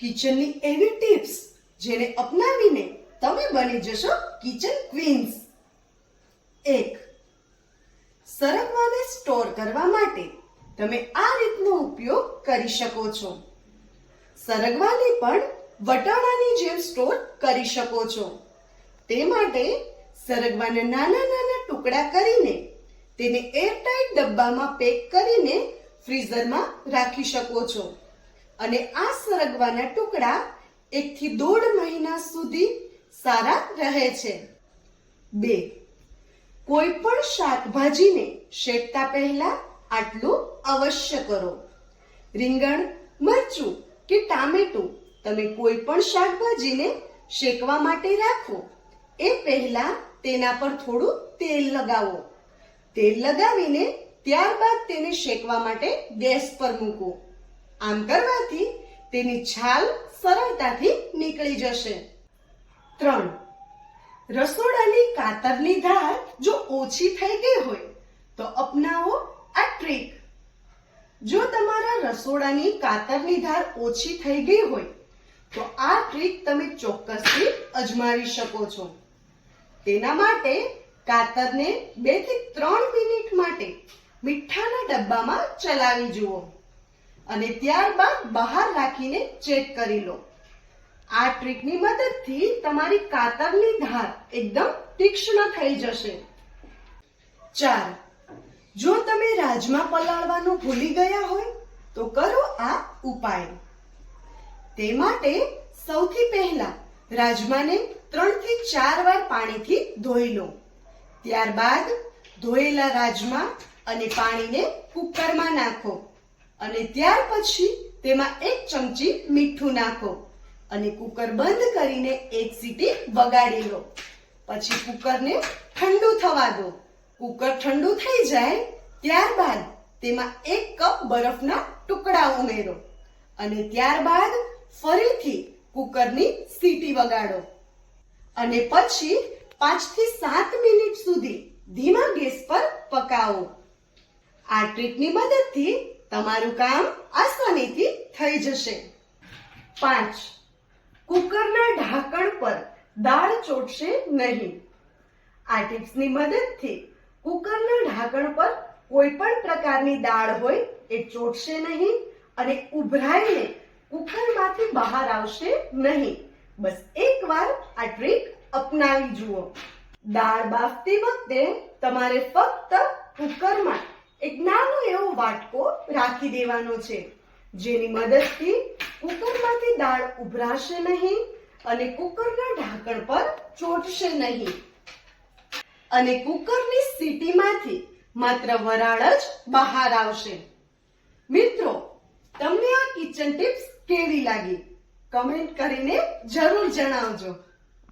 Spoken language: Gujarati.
કિચનની એવી ટિપ્સ જેને અપનાવીને તમે બની જશો કિચન ક્વીન્સ. એક સરગવાને સ્ટોર કરવા માટે તમે આ રીતનો ઉપયોગ કરી શકો છો. સરગવાને પણ વટાણાની જેમ સ્ટોર કરી શકો છો. તે માટે સરગવાના નાના નાના ટુકડા કરીને તેને એરટાઈટ ડબ્બામાં પેક કરીને ફ્રીઝરમાં રાખી શકો છો. અને આ સરગવાના ટુકડા એકથી દોઢ મહિના સુધી સારા રહે છે. બે. કોઈ પણ શાકભાજીને શેકતા પહેલા આટલું અવશ્ય કરો. રીંગણ, મરચું કે ટામેટું તમે કોઈ પણ શાકભાજીને શેકવા માટે રાખો. એ પહેલા તેના પર થોડું તેલ લગાવો. તેલ લગાવીને ત્યારબાદ તેને શેકવા માટે ગેસ પર મૂકો. આમ કરવાથી તેની છાલ સરળતાથી નીકળી જશે. ત્રણ. રસોડાની કાતરની ધાર જો ઓછી થઈ ગઈ હોય, તો અપનાવો આ ટ્રીક જો તમારા રસોડાની કાતરની ધાર ઓછી થઈ ગઈ હોય, તો આ ટ્રીક તમે ચોક્કસથી અજમાવી શકો છો. તેના માટે કાતરને બેથી ત્રણ મિનિટ માટે મીઠાના ડબ્બામાં ચલાવી જુઓ. અને ત્યારબાદ બહાર રાખીને ચેક કરી લો. આ ટ્રીકની મદદથી તમારી કાતરની ધાર એકદમ તીક્ષ્ણ થઈ જશે. ચાર. જો તમે રાજમા પલાળવાનું ભૂલી ગયા હોય, તો કરો આ ઉપાય. તે માટે સૌથી પહેલા રાજમાને ત્રણથી ચાર વાર પાણીથી ધોઈ લો. ત્યારબાદ ધોયેલા રાજમા અને પાણીને કુકરમાં નાખો. અને ત્યાર પછી તેમાં એક ચમચી મીઠું નાખો અને કુકર બંધ કરીને એક સીટી વગાડી લો. પછી કુકરને ઠંડુ થવા દો. કુકર ઠંડુ થઈ જાય ત્યારબાદ તેમાં એક કપ બરફના ટુકડા ઉમેરો અને ત્યારબાદ ફરીથી કુકરની સીટી વગાડો. અને પછી પાંચથી સાત મિનિટ સુધી ધીમા ગેસ પર પકાવો. આ ટ્રીકની મદદથી તમારું કામ આસાનીથી થઈ જશે. પાંચ. કુકરના ઢાંકણ પર દાળ ચોટશે નહીં. આ ટિપ્સની મદદથી કુકરના ઢાંકણ પર કોઈ પણ પ્રકારની દાળ હોય એ ચોટશે નહીં અને ઉભરાઈને કુકરમાંથી બહાર આવશે નહીં. બસ એકવાર આ ટ્રીક અપનાવી જુઓ. દાળ બાફતી વખતે તમારે ફક્ત કુકરમાં એક વાટકો રાખી દેવાનો છે. જેની મદદથી કુકરમાંથી દાળ ઉભરાશે નહીં અને કુકરના ઢાંકણ પર ચોટશે નહીં. અને કુકરની સીટીમાંથી માત્ર વરાળ જ બહાર આવશે. મિત્રો, તમને આ કિચન ટિપ્સ કેવી લાગી? કમેન્ટ કરીને જરૂર જણાવજો.